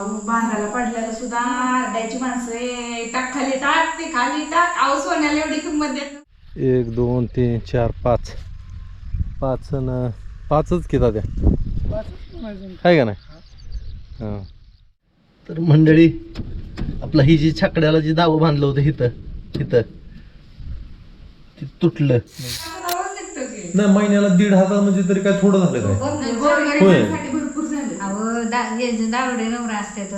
बांधायला पडल्याला सुद्धा आरडायची माणसं. "ए, टाक खाली टाक ते खाली टाक. अहो सोन्याला एवढी किंमत देत नाही." एक दोन तीन चार पाच. पाच न पाचच की दाद्या आहे का नाही? हां. तर मंडळी आपला ही जी छकड्याला जी दावं बांधलं होतं इथं इथं ते तुटलं. नाही महिन्याला दीड हजार म्हणजे तरी काय थोडं झालं काय? अहो दा हे दावडे नवरा असतात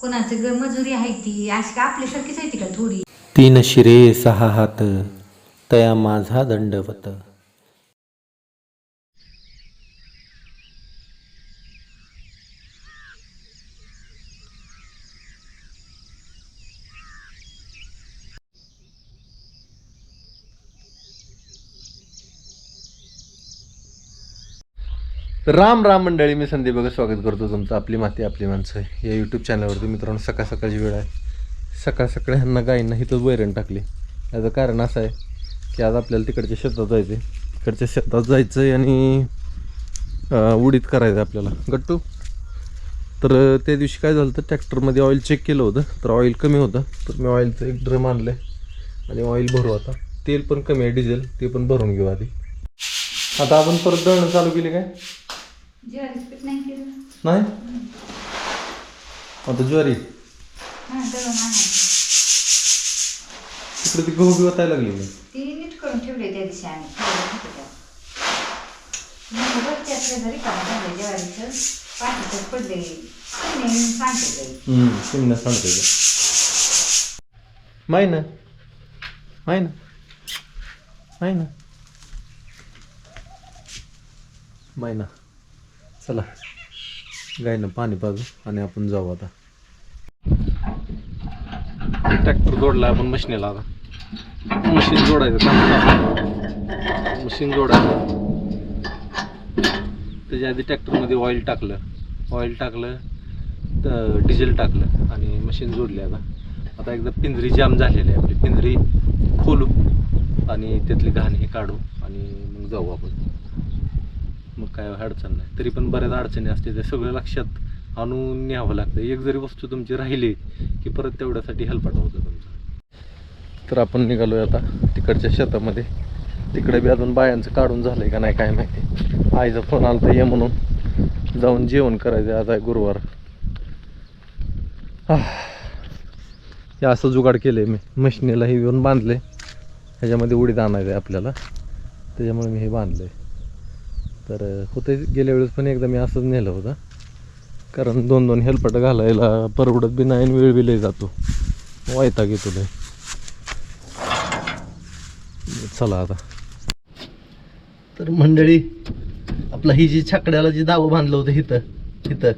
कोणाचं ग मजुरी आहे ती अशी का आपल्यासारखीच आहे ती का थोडी? तीन शिरे सहा हात तया माझा दंडवत. राम राम मंडळी मी संदीप बघा स्वागत करतो तुमचं आपली माती आपली माणसं. या यूट्यूब चॅनलवरती मित्रांनो सकाळ सकाळची वेळ आहे. सकाळ सकाळी ह्यांना गायींना इथंच वैरण टाकली. याचं कारण असं आहे की आज आपल्याला तिकडच्या शेतात जायचं आहे तिकडच्या शेतात जायचं आहे आणि उडीत उडीद करायचं आहे आपल्याला. गट्टू तर त्या दिवशी काय झालं तर ट्रॅक्टरमध्ये ऑइल चेक केलं होतं तर ऑइल कमी होतं. तर मी ऑइलचं एक ड्रम आणलं आहे आणि ऑइल भरू आता. तेल पण कमी आहे डिझेल ते पण भरून घेऊ आधी. आता आपण परत दळणं चालू केली काय? नाही आता ज्वारी. तिकडे ती गहू बी वाचायला लागली मी ती नीट करून ठेवले त्या दिवशी आम्ही. सांगते ते. हम्म, चिमण्या सांगते ते. माही ना. माही ना. माही ना. माही ना. चला. गायनं पाणी पाजू आणि आपण जाऊ आता. ट्रॅक्टर जोडला आपण मशीनीला आता. मशीन जोडायचं मशीन जोडायचं. त्याच्या आधी ट्रॅक्टरमध्ये ऑइल टाकलं. ऑइल टाकलं तर डिझेल टाकलं आणि मशीन जोडली आता. आता एकदा पिंजरी जाम झालेली आहे आपली. पिंजरी खोलू आणि त्यातली घाण हे काढू आणि मग जाऊ आपण. मग काय अडचण नाही. तरी पण बऱ्याच अडचणी असते ते सगळं लक्षात आणून न्यावं लागतं. एक जरी वस्तू तुमची राहिली की परत तेवढ्यासाठी हेल्पाट होतं तुमचं. तर आपण निघालोय आता तिकडच्या शेतामध्ये. तिकडे बी अजून बायांचं काढून झालंय का नाही काय माहिती. आईचा फोन आला तर ये म्हणून. जाऊन जेवण करायचं आज आहे गुरुवार. हे असं जुगाड केलंय मी. मशिनीला हे येऊन बांधले ह्याच्यामध्ये उडीद आणायचं आहे आपल्याला. त्याच्यामुळे मी हे बांधलंय. तर होते गेल्या वेळेस पण एकदा मी असंच नेलं होतं. कारण दोन दोन हेलपट घालायला परवडत बी नाही वेळ बी जातो. वायता घेतो नाही चला आता. तर मंडळी आपला ही जी छाकड्याला जी दावं बांधलं होतं इथं इथं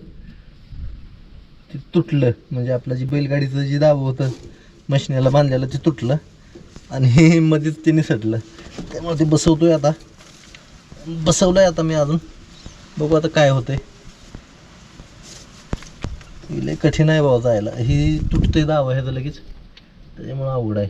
ते तुटलं. म्हणजे आपलं जी बैलगाडीचं जे दावं होतं मशिनीला बांधलेलं ते तुटलं आणि मध्येच ते निसटलं. त्यामुळे ते बसवतोय आता. बसवलं आहे आता मी अजून. बघू आता काय होतंय. लय कठीण आहे बाबा जायला. ही तुटते दावं ह्याचं लगेच. त्याच्यामुळं अवघड आहे.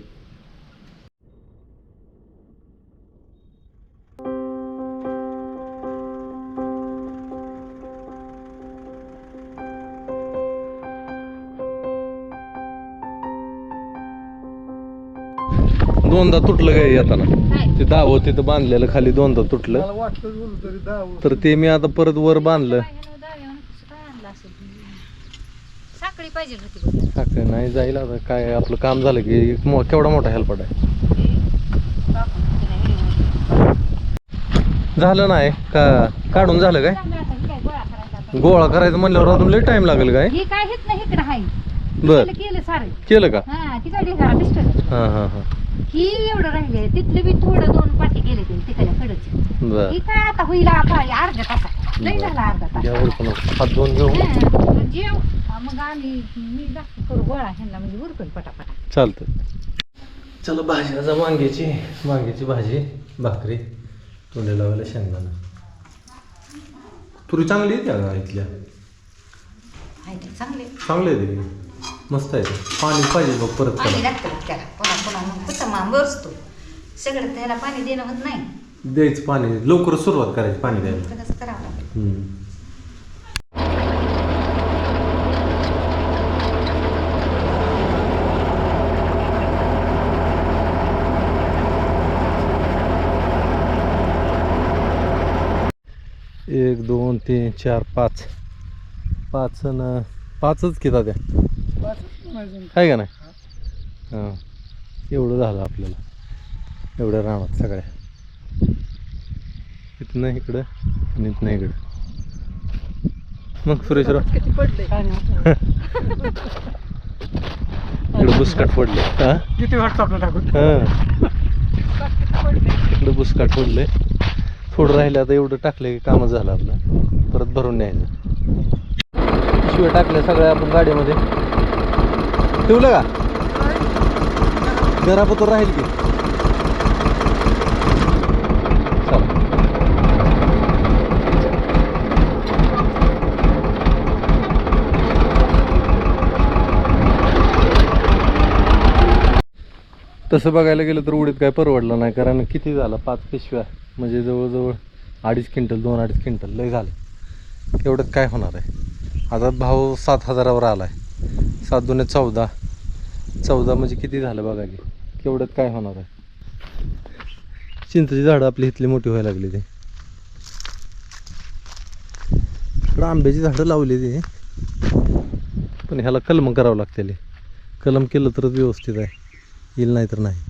दोनदा तुटलं काय येताना? ते दावं तिथं बांधलेलं खाली दोनदा तुटलं. तर ते मी आता परत वर बांधलं. साखळी पाहिजे होती बघ. साखर नाही जाईल आता. काय आपलं काम झालं की केवढा मोठा हेल्पट आहे? झालं नाही. का काढून झालं काय? गोळा करायचं म्हणल्यावर अजून लई टाइम लागेल काय? ही बर. केलं केलं सारे. केलं का? हा तिकडे घरा दिसत हा हा. हा ही एवढं राहिले तिथले बी थोडं दोन पाठी गेले ते तिकडे कडचे बर. ही काय आता होईल आता? अर्ध्या तासात लई झाला अर्धा तास. घ्या उरकून हात. धुवून घेऊ. हा, जेव. हा, मग आम्ही मी दाखव करू गोळा ह्यांना म्हणजे उरकून पटापटा. चालतं चला भाजी. आता वांग्याची वांग्याची भाजी भाकरी. तोंडी लावायला शेंगदाणा. तुरी चांगली आहे त्या इथल्या? आहे ते चांगले. चांगले आहे ते. मस्त आहे. पाणी पाहिजे बघ परत पाणी त्याला. पुन्हा पुन्हा मग पुसा असतो सगळं त्याला पाणी देणं होत नाही. द्यायचं पाणी. लवकर सुरुवात करायची पाणी द्यायला. एक दोन तीन चार पाच. पाच न पाचच घेता त्या आहे का नाही? हां. एवढं झालं आपल्याला. एवढ्या रानात सगळ्या. इथनं इकडं आणि इथनं इकडं. मग सुरेशराव किती पडले? इकडं बुसकाट पडले. हां? किती वाटतं टाकून? हां. इकडं बुसकाट पडलंय थोडं राहिलं आता एवढं टाकलं की कामच झालं आपलं. परत भरून न्यायचं. शिवाय टाकल्या सगळ्या आपण गाडीमध्ये. ठेवलं का? घरापत्र राहील की. तसं बघायला गेलं तर उडीत काय परवडलं नाही कारण किती झालं? पाच पिशव्या. म्हणजे जवळजवळ अडीच क्विंटल दोन अडीच क्विंटल. लय झालं. एवढं काय होणार आहे? आता भाव सात हजारावर आला आहे सात दोन चौदा. चौदा म्हणजे किती झालं बघा की? केवढ्यात काय होणार आहे? चिंचेची झाडं आपली इथली मोठी व्हायला लागली ते. इकडं आंब्याची झाडं लावली ती. पण ह्याला कलम करावं लागते कलम केलं तरच व्यवस्थित आहे. येईल नाही तर नाही.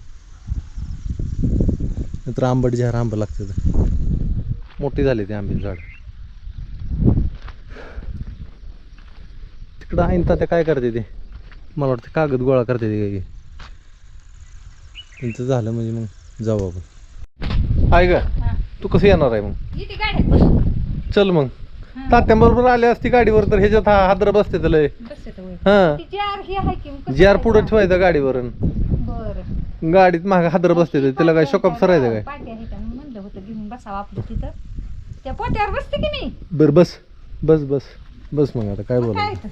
तर आंबट झार आंबं लागते मोठी झाली ते आंब्याची झाडं. तिकडं आहे ना त्या काय करते ते? मला वाटतं कागद गोळा करते ते काही. त्यांचं झालं म्हणजे मग जाऊ आपण. आहे का तू कसं येणार आहे मग? चल मग. तात्यांबरोबर आले असती गाडीवर तर ह्याच्यात हा हादर बसते त्याला. हां. जी आर पुढं? ठेवायचं गाडीवर गाडीत माग हादर बसते त्याला काय शोकअप सरायचं काय? बर बस. बस बस. बस मग आता काय मग काय बोला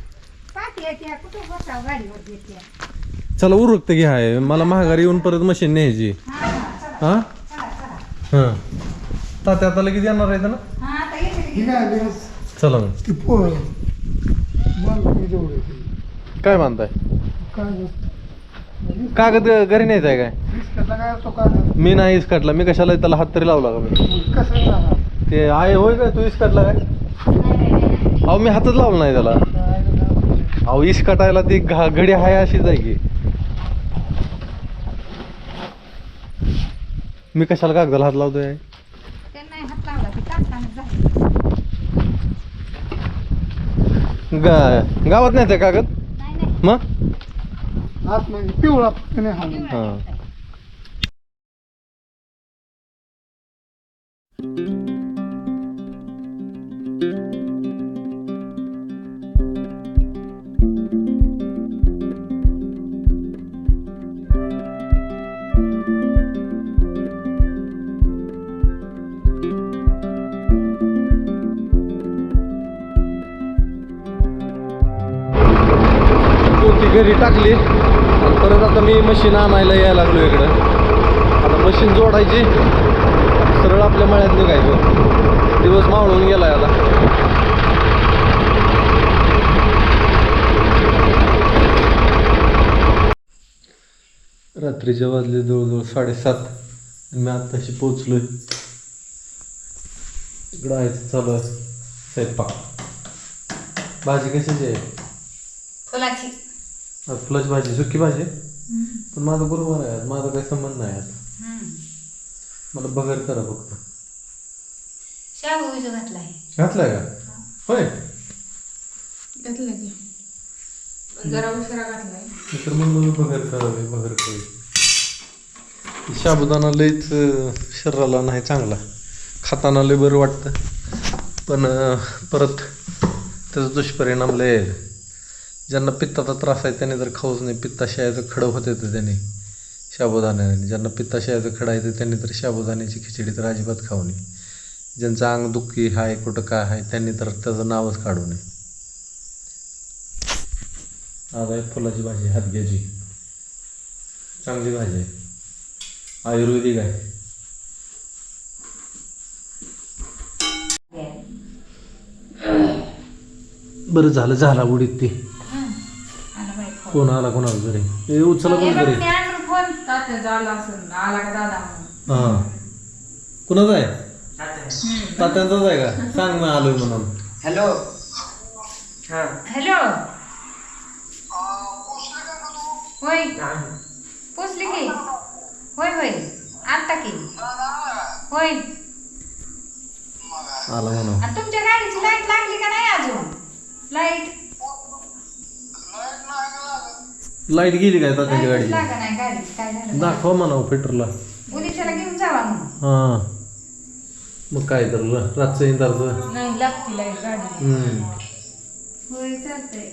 तर पाट्या त्या कुठं बसावं गाडीवर येते चला उरकत घ्या आहे मला महागारी येऊन परत मशीन न्यायची. हा हा तात्या आता लगेच येणार आहे हा आता येते. ही आली चला मग. ती काय मानताय काय कागद घरी न्यायचा आहे काय? असतो मी नाही इसकाटला मी कशाला त्याला हात तरी लावला का मी? कसं ते आहे होय काय तू इसकाटला काय? अहो मी हातच लावला नाही त्याला. काय? अहो इस कटायला ती घा घडी आहे आहे की. मी कशाला कागदाला हात लावतोय? गा गावात नाही ते कागद? नाही नाही. मग? पिवळा फक्त नाही हा. मशीन आणायला यायला लागलो इकडं. आता मशीन जोडायची. सरळ आपल्या मळ्यात निघायचं. दिवस मावळून गेलाय आता. रात्रीच्या वाजले जवळजवळ साडेसात. मी आत्ताशी पोचलोय इकडं आहे चालू आहे स्वयंपाक. भाजी कशाची आहे? फुलाची. फुलाची भाजी सुकी भाजी? पण माझं बरोबर आहे आज. माझा काही संबंध नाही आज. मला बघायला करा फक्त. शाबू बिजू घातलाय घातलाय का? होय. घेतलं की. पण जरा उशिरा घातलाय. मी तर म्हणलं बघर करावे बघर करावे साबुदाणा लईच अं, शरीराला नाही चांगला. खाताना लय बरं वाटतं. पण अं, परत त्याचा दुष्परिणाम लय आहे. ज्यांना पित्ताचा त्रास आहे त्याने तर खाऊच नाही पित्ताशयाचं खडं होत येतं त्याने शाबुदाण्याने ज्यांना पित्ताशयाचं खडं आहे त्यांनी तर शाबुदाण्याची खिचडी तर अजिबात खाऊ नये. ज्यांचं अंग दुःखी हाय कुठं काय आहे त्यांनी तर त्याचं नावच काढू नये. आज आहे फुलाची भाजी हातग्याची चांगली भाजी आहे. आयुर्वेदिक आहे. बरं झालं झाला उडीत ती. फोन. कोण आला कोणाला हे उचला हे कोण मी फोन आला का दादा म्हणून हां. कुणाचा आहे? तात्यांचाच आहे का? सांग ना आलोय म्हणून. हॅलो. हा. हॅलो. होय. पोचले की? होय होय. आलता की? होय. आला म्हणून. आणि तुमच्या गाडीची लाइट लागली का नाही अजून? लाइट? लाइट गेली काय तात्यांच्या गाडीची? लागा नाही गाडीची काय झालं? दाखवा म्हणावं घेऊन जावा मग. हा. मग काय तर ल- रातचं इंदारचं नाही लागती लाइट गाडी. हम्म. होय चालतंय.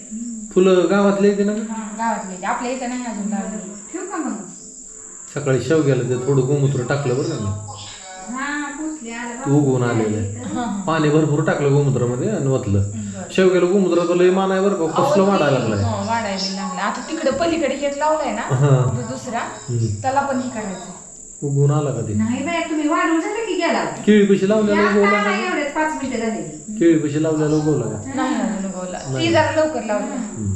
फुलं गावातले येते ना? हा, गावातले आपल्या इथं नाही अजून लागली ठेवू का मग? सकाळी शेव गेलं ते थोडं गोमूत्र टाकलं बरं का? मी. हा तू उगवून आलेलं पाणी भरपूर टाकलं गोमूत्रामध्ये आणि वतलं शेव गेलं गोमूत्राचं लय मान आहे बरं का कसलं वाढायला लागलाय. हो, वाढायला लागलं आता तिकडे पलीकडे एक लावलाय ना हा. तो दुसरा. त्याला पण हे करायचं उगवून आला का ते? नाही बाय तुम्ही वाढून झालं की गेला. केळी कशी लावलेलं उगवला का एवढे पाच मिनिटं झालेली केळी कशी लावलेलं उगवला का नाही अजून उगवला ती जरा लवकर लावली. हम्म.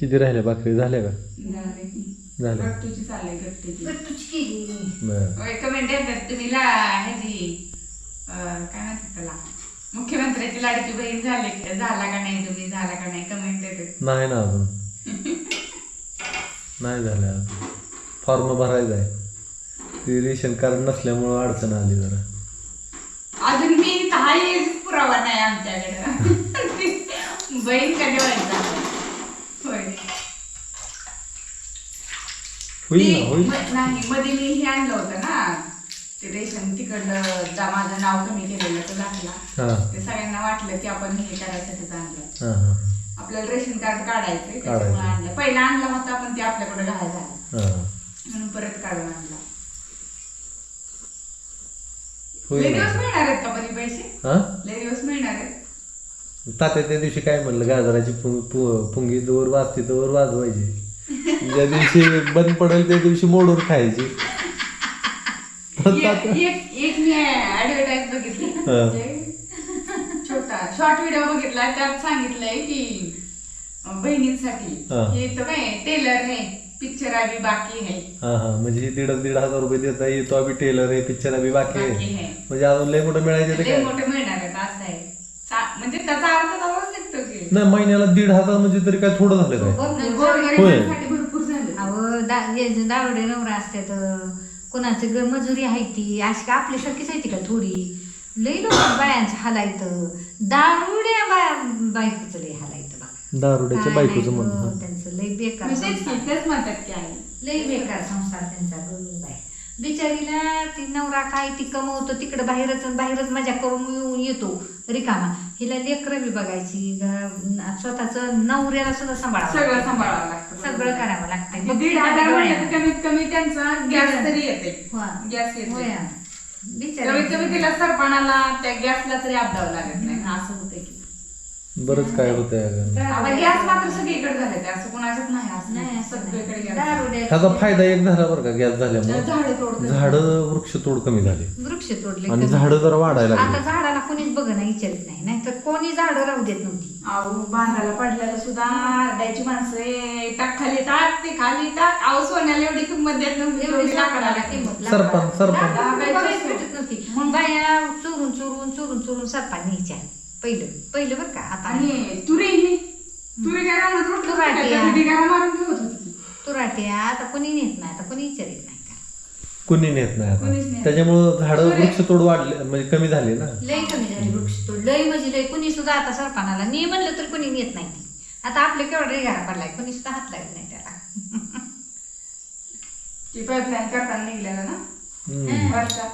किती राहिल्या भाकरी झाल्या का? चाललंय गट्टूची तुझी केली. बरं. कमेंट येतात तुम्ही ला ह्याची अं, काय म्हणतात त्याला? मुख्यमंत्र्याची लाडकी बहीण झाले. झाला का नाही तुम्ही? झाला का नाही? कमेंट येतात नाही ना अजून. नाही झालं अजून. फॉर्म भरायचा आहे. ते रेशन कार्ड नसल्यामुळं अडचण आली जरा. अजून मी काही पुरावा नाही आमच्याकडे. बहीण कधी व्हायचा होय होईल ना नाही मध्ये मी हे आणलं होतं ना ते रेशन तिकडलं जा माझं नाव कमी केलेलं तो दाखला हां. ते सगळ्यांना वाटलं की आपण हे आणलं हां हां आपल्याला रेशन कार्ड काढायचं आणलं. पहिला आणला होता पण ते आपल्याकडे घाय झाला हां. म्हणून परत काढून आणला. लय होईल दिवस ना. मिळणार आहेत का पण हे पैसे? हां? लय दिवस मिळणार आहेत? तात्या त्या दिवशी काय म्हणलं गाजराची पुंगी दोर वाजते तोवर वाजवायची. ज्या दिवशी बंद पडेल त्या दिवशी मोडून खायची. एक एक- एक मी ऍडव्हर्टाईज बघितली. हा. म्हणजे छोटा शॉर्ट व्हिडिओ बघितला. त्यात सांगितलंय की अं, बहिणींसाठी हा. हे तर काय टेलर आहे. पिक्चर अभी बाकी है हां हां. म्हणजे हे दीड दीड हजार रुपये देता येतो आम्ही टेलर आहे. पिक्चर आम्ही बाकी बाकी आहे. आहे म्हणजे अजून लय मोठं मिळायचं ते लय काय मोठे मिळणार आहेत असं आहे. सा- म्हणजे त्याचा अर्थ नाही महिन्याला दीड हजार म्हणजे तरी काय थोडं झालं काय? गोरगरिबांसाठी भरपूर झालं. अहो दा हे जे दावडे नवरा असते तर कोणाची ग मजुरी आहे ती अशी का आपल्यासारखीच आहे ती का थोडी? लई लोक बायांचं हालायचं दारुड्या बाया बायकोचं लई हालायचं बा. दारुड्याच्या काय बायकोचं नाही म्हणणं. गं, त्यांचं लई बेकार मी तेच संसार. की, तेच म्हणतात की आई. लई बेकार संसार त्यांचा गं बिचारीला ती नवरा काय ती कमवतो तिकडे बाहेरच बाहेरच मजा करून येऊन येतो रिकामा. हिला लेकरं बी बघायची स्वतःच नवऱ्याला सुद्धा सांभाळावं सगळं. सांभाळावं लागतं सगळं करावं लागतं दीड हजार म्हणलं तर कमीत कमी त्यांचा गॅस तरी येते. गॅस येते. होय. कमीत कमी बिचारी तिला सरपणाला त्या गॅसला तरी आपदावं लागत नाही. असं होतंय. की बरंच काय होतंय अगं. आता गॅस मात्र सगळीकडे झाले असं नाही असं सगळीकडे ह्याचा फायदा एक झाला बरं का गॅस झाल्यामुळे. झाडं वृक्ष तोड कमी झाले. वृक्ष तोडले आणि. झाडं जरा वाढायला आता लागली झाडाला कोणीच बघ ना विचारित नाही नाहीतर कोणी झाडं राहू देत नव्हती. अहो बांधायला पडलेलं सुद्धा आरडायची माणसं ए, टाक खाली टाक ते खाली टाक. अहो सोन्याला एवढी किंमत देत नव्हती एवढी एवढी लाकडाला लाकडाला किंमत. किंमत सरपण सरपण लाकडाला बघायला भेटत नव्हती. मग बाया चोरून चोरून चोरून चोरून सरपा न्यायच्या पहिलं पहिलं बरं का आता आणि तुरी ही तुरी काय राहणार रोटलं तुराटी काय. तुरी काय मारून ठेवत होती तुराट्या आता कोणी नेत नाही आता कोणी विचारित नाही का? कुणी नेत नाही कुणीच आता नेत. त्याच्यामुळं झाडं. वृक्ष तोड वाढले म्हणजे कमी झाले ना. लय कमी झाली वृक्ष तोड लय म्हणजे लय. कोणी सुद्धा आता सरपणाला ने म्हणलं तर कोणी नेत नाही ती. आता आपले केवढा रेगारा पडलाय कोणी सुद्धा हात लागत नाही त्याला. ती पाईपलाईन करताना निघलेलं ना? हम्म. वरच्या